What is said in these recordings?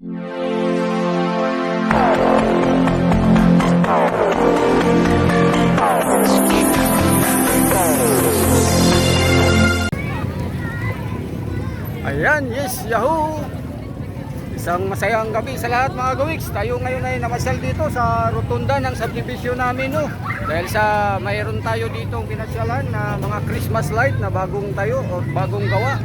Ayan, yes, yahoo! Isang masayang gabi sa lahat mga gawiks. Tayo ngayon ay namasyal dito sa rotunda ng subdivision namin. No? Dahil sa mayroon tayo ditong pinasyalan na mga Christmas light na bagong tayo o bagong gawa.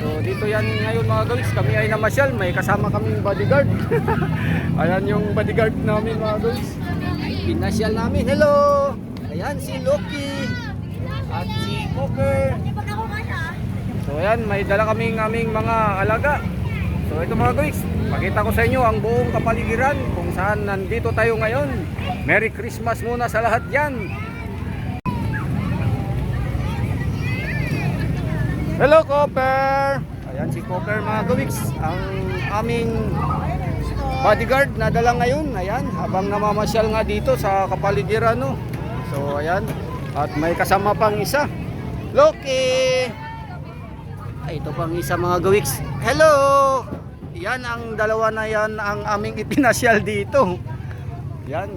So dito yan ngayon mga gawiks. Kami ay namasyal. May kasama kaming bodyguard. Ayan yung bodyguard namin mga gawiks. Pinasyal namin. Hello! Ayan si Loki. At si Coker. So ayan, may dala kaming aming mga alaga. So ito mga guys, pakita ko sa inyo ang buong kapaligiran kung saan nandito tayo ngayon. Merry Christmas muna sa lahat yan. Hello Copper! Ayan si Copper mga gawiks, ang aming bodyguard na dala ngayon. Ayan, habang namamasyal nga dito sa kapaligiran. No? So ayan, at may kasama pang isa. Loki! Ay, ito pang isa mga gawiks. Hello! Yan ang dalawa na yan ang aming ipinasyal dito. Yan.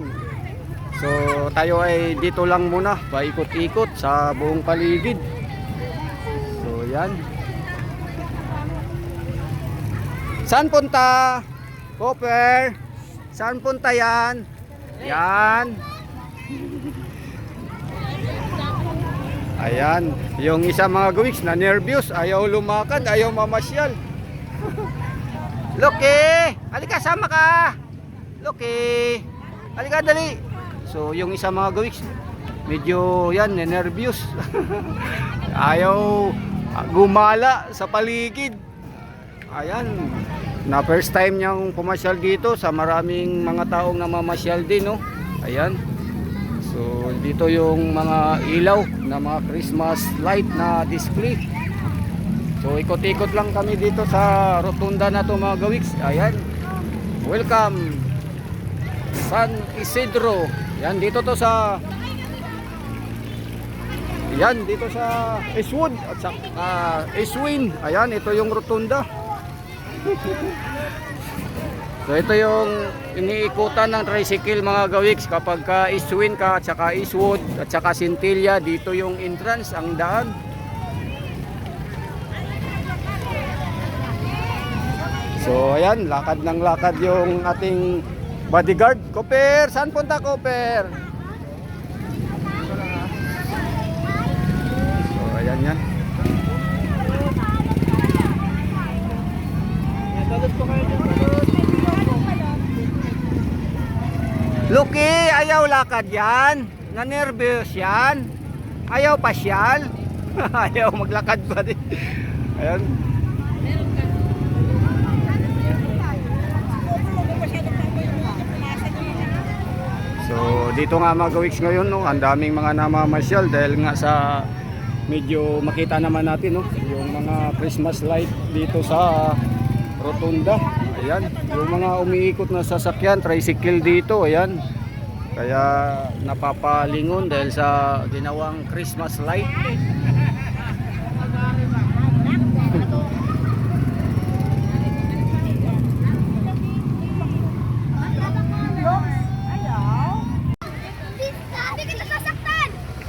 So tayo ay dito lang muna, paikot-ikot sa buong paligid. Yan. Saan punta? Copper? Saan punta yan? Yan. Ayan, yung isa mga gawiks na nervyos, ayaw lumakad, ayaw mamasyal. Loki, halika sama ka. Loki, halika dali. So yung isa mga gawiks, medyo yan, nervyos. ayaw gumala sa paligid. Ayan, na first time niyang pumasyal dito sa maraming mga taong namamasyal din, no? Ayan. So dito yung mga ilaw na mga Christmas light na display. So ikot-ikot lang kami dito sa rotunda na to mga gawiks. Ayan. Welcome San Isidro. Yan dito to sa Yan dito sa Eastwood at sa uh, Eastwin. Ayan ito yung rotunda. So ito yung iniikutan ng tricycle mga gawiks kapag ka Eastwin ka at saka Eastwood at saka Centilla dito yung entrance ang daan. So ayan, lakad ng lakad yung ating bodyguard. Cooper, saan punta Cooper? So ayan yan. Luki, ayaw lakad yan. Na-nervous yan. Ayaw pasyal. ayaw maglakad pa din. Ayan. So, dito nga mga gawiks ngayon, no, ang daming mga namamasyal dahil nga sa medyo makita naman natin, no, yung mga Christmas light dito sa Rotunda. Ayan, yung mga umiikot na sasakyan, tricycle dito, ayan. Kaya napapalingon dahil sa ginawang Christmas light.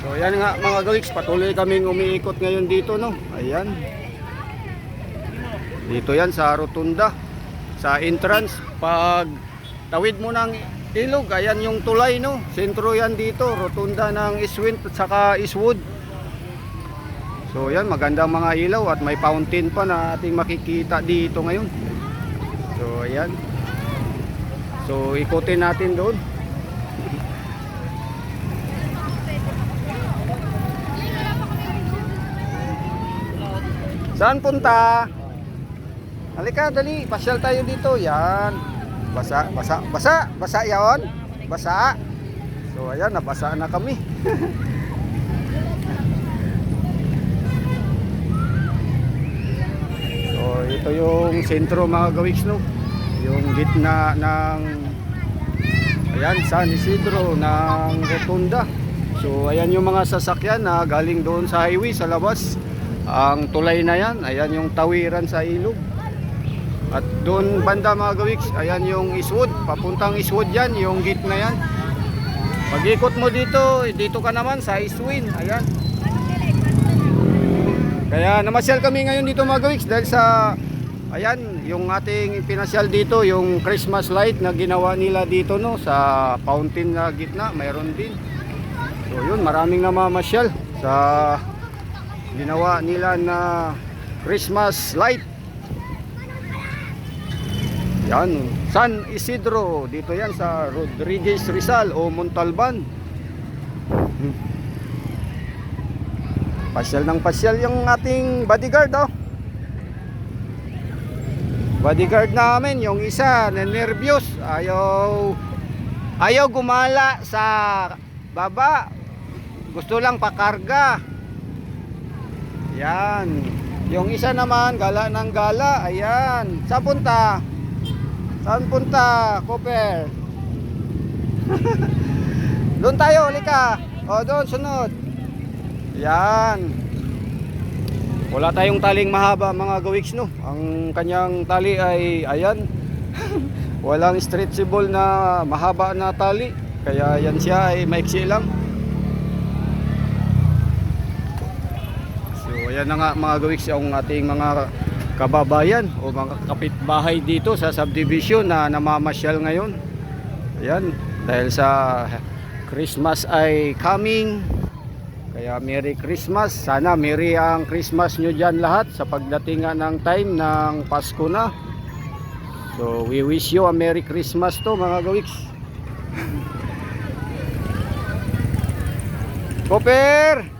So ayan nga mga gawiks, patuloy kaming umiikot ngayon dito no. Ayan. Dito yan sa Rotunda. Sa entrance, pag tawid mo ng ilog, ayan yung tulay no. Sentro yan dito, Rotunda ng Eastwind at saka Eastwood. So yan, magandang mga ilaw at may fountain pa na ating makikita dito ngayon. So ayan. So ikutin natin doon. Saan punta? Halika, dali. Pasyal tayo dito. Yan. Basa, basa, basa. Basa yaon. Basa. So, ayan. Nabasa na kami. so, ito yung sentro mga gawiks, no? Yung gitna ng ayan, San Isidro ng Rotunda. So, ayan yung mga sasakyan na galing doon sa highway, sa labas. Ang tulay na yan, ayan yung tawiran sa ilog. At doon banda mga gawiks, ayan yung Eastwood. Papuntang Eastwood yan, yung gate na yan. Pag ikot mo dito, dito ka naman sa Eastwin. Ayan. Kaya namasyal kami ngayon dito mga gawiks dahil sa ayan yung ating pinasyal dito yung Christmas light na ginawa nila dito no sa fountain na gitna mayroon din. So yun maraming namamasyal sa ginawa nila na Christmas light. Yan, San Isidro dito yan sa Rodriguez Rizal o Montalban. Hmm. Pasyal ng pasyal yung ating bodyguard oh. Bodyguard namin yung isa nervyos, ayaw ayaw gumala sa baba. Gusto lang pakarga. Yan. Yung isa naman gala ng gala, ayan. Saan punta? Saan punta, Cooper? doon tayo, halika. O, doon, sunod. Yan. Wala tayong taling mahaba mga gawiks no. Ang kanyang tali ay ayan. Walang stretchable na mahaba na tali. Kaya yan siya ay maiksi lang. So ayan na nga mga gawiks yung ating mga kababayan o mga kapitbahay dito sa subdivision na namamasyal ngayon. Ayan, dahil sa Christmas ay coming. Kaya Merry Christmas. Sana Merry ang Christmas nyo dyan lahat sa pagdating ng time ng Pasko na. So we wish you a Merry Christmas to mga gawiks. Cooper!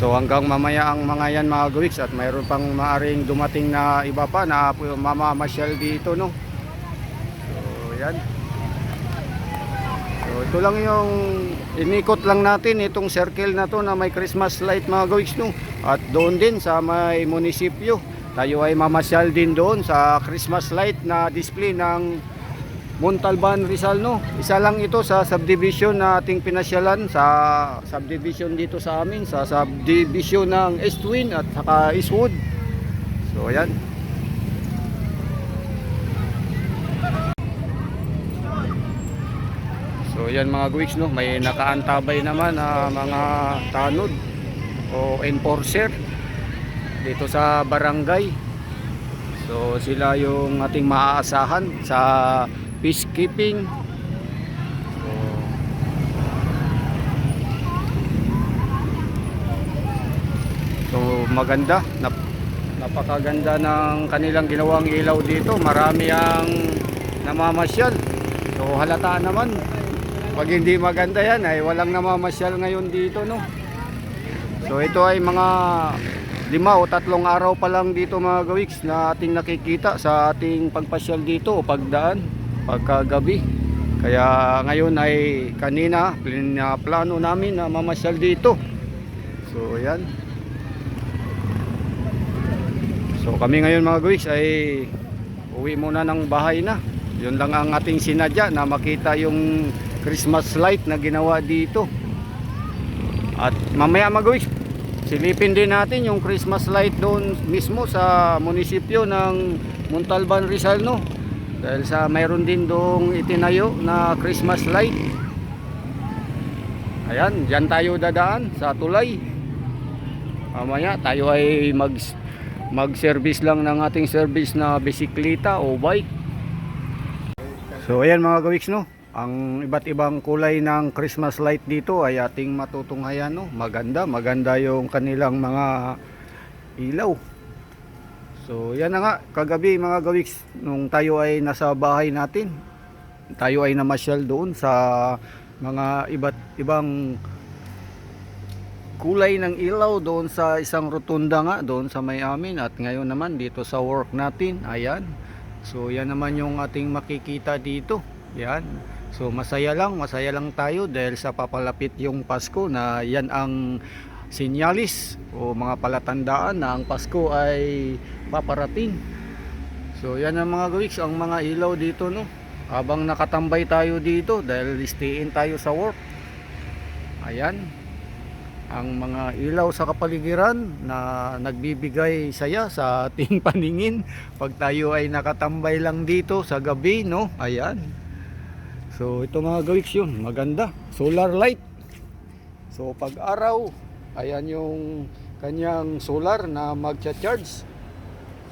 So hanggang mamaya ang mga yan mga gawiks at mayroon pang maaring dumating na iba pa na pu- mamamasyal dito no. So yan. So ito lang yung inikot lang natin itong circle na to na may Christmas light mga gawiks no. At doon din sa may munisipyo. Tayo ay mamasyal din doon sa Christmas light na display ng Montalban Rizal no. Isa lang ito sa subdivision na ating pinasyalan sa subdivision dito sa amin sa subdivision ng Eastwin at saka Eastwood. So ayan. So yan mga guwiks no, may nakaantabay naman na mga tanod o enforcer dito sa barangay. So sila yung ating maaasahan sa peacekeeping. So, so maganda, nap, napakaganda ng kanilang ginawang ilaw dito. Marami ang namamasyal. So halata naman. Pag hindi maganda yan ay walang namamasyal ngayon dito no. So ito ay mga lima o tatlong araw pa lang dito mga gawiks na ating nakikita sa ating pagpasyal dito o pagdaan pagkagabi. Kaya ngayon ay kanina plano namin na mamasyal dito. So yan. So kami ngayon mga gawiks ay uwi muna ng bahay na. Yun lang ang ating sinadya na makita yung Christmas light na ginawa dito. At mamaya mga gawiks, silipin din natin yung Christmas light doon mismo sa munisipyo ng Montalban Rizal no. Dahil sa mayroon din doong itinayo na Christmas light. Ayan, diyan tayo dadaan sa tulay. Mamaya tayo ay mag mag-service lang ng ating service na bisikleta o bike. So ayan mga gawiks no. Ang iba't ibang kulay ng Christmas light dito ay ating matutunghayan no. Maganda, maganda yung kanilang mga ilaw. So yan na nga, kagabi mga gawiks, nung tayo ay nasa bahay natin, tayo ay namasyal doon sa mga iba't ibang kulay ng ilaw doon sa isang rotunda nga doon sa may amin at ngayon naman dito sa work natin ayan. So yan naman yung ating makikita dito yan. So masaya lang masaya lang tayo dahil sa papalapit yung Pasko na yan ang sinyalis o mga palatandaan na ang Pasko ay paparating so yan ang mga gawiks ang mga ilaw dito no habang nakatambay tayo dito dahil stay in tayo sa work. Ayan. Ang mga ilaw sa kapaligiran na nagbibigay saya sa ating paningin pag tayo ay nakatambay lang dito sa gabi, no? Ayan. So ito mga gawiks yun, maganda. Solar light. So pag araw, ayan yung kanyang solar na magcha-charge.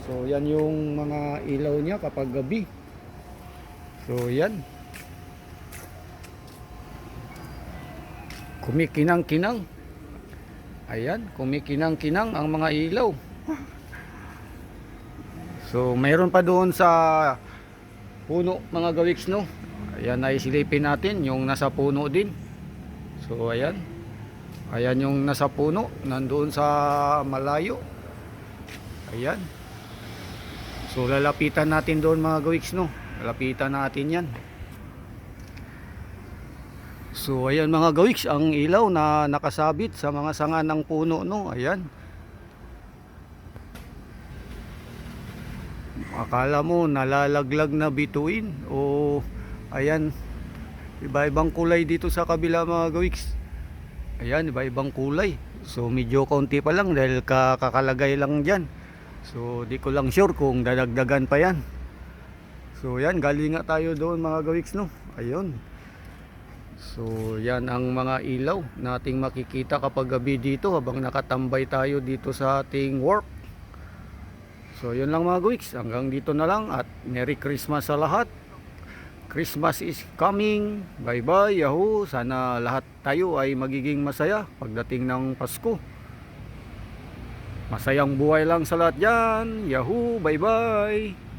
So yan yung mga ilaw niya kapag gabi. So yan. Kumikinang-kinang. Ayan, kumikinang-kinang ang mga ilaw. So mayroon pa doon sa puno mga gawiks no. Ayan ay silipin natin yung nasa puno din. So ayan. Ayan yung nasa puno, nandoon sa malayo. Ayan. So lalapitan natin doon mga gawiks no. Lalapitan natin yan. So ayan mga gawiks, ang ilaw na nakasabit sa mga sanga ng puno no. Ayan. Akala mo nalalaglag na bituin o ayan iba-ibang kulay dito sa kabila mga gawiks. Ayan, iba-ibang kulay. So medyo kaunti pa lang dahil kakakalagay lang dyan. So di ko lang sure kung dadagdagan pa yan. So yan, galing nga tayo doon mga gawiks no. Ayun. So yan ang mga ilaw nating makikita kapag gabi dito habang nakatambay tayo dito sa ating work. So yun lang mga gawiks, hanggang dito na lang at Merry Christmas sa lahat. Christmas is coming. Bye bye, yahoo. Sana lahat tayo ay magiging masaya pagdating ng Pasko. Masayang buhay lang sa lahat yan. Yahoo, bye bye.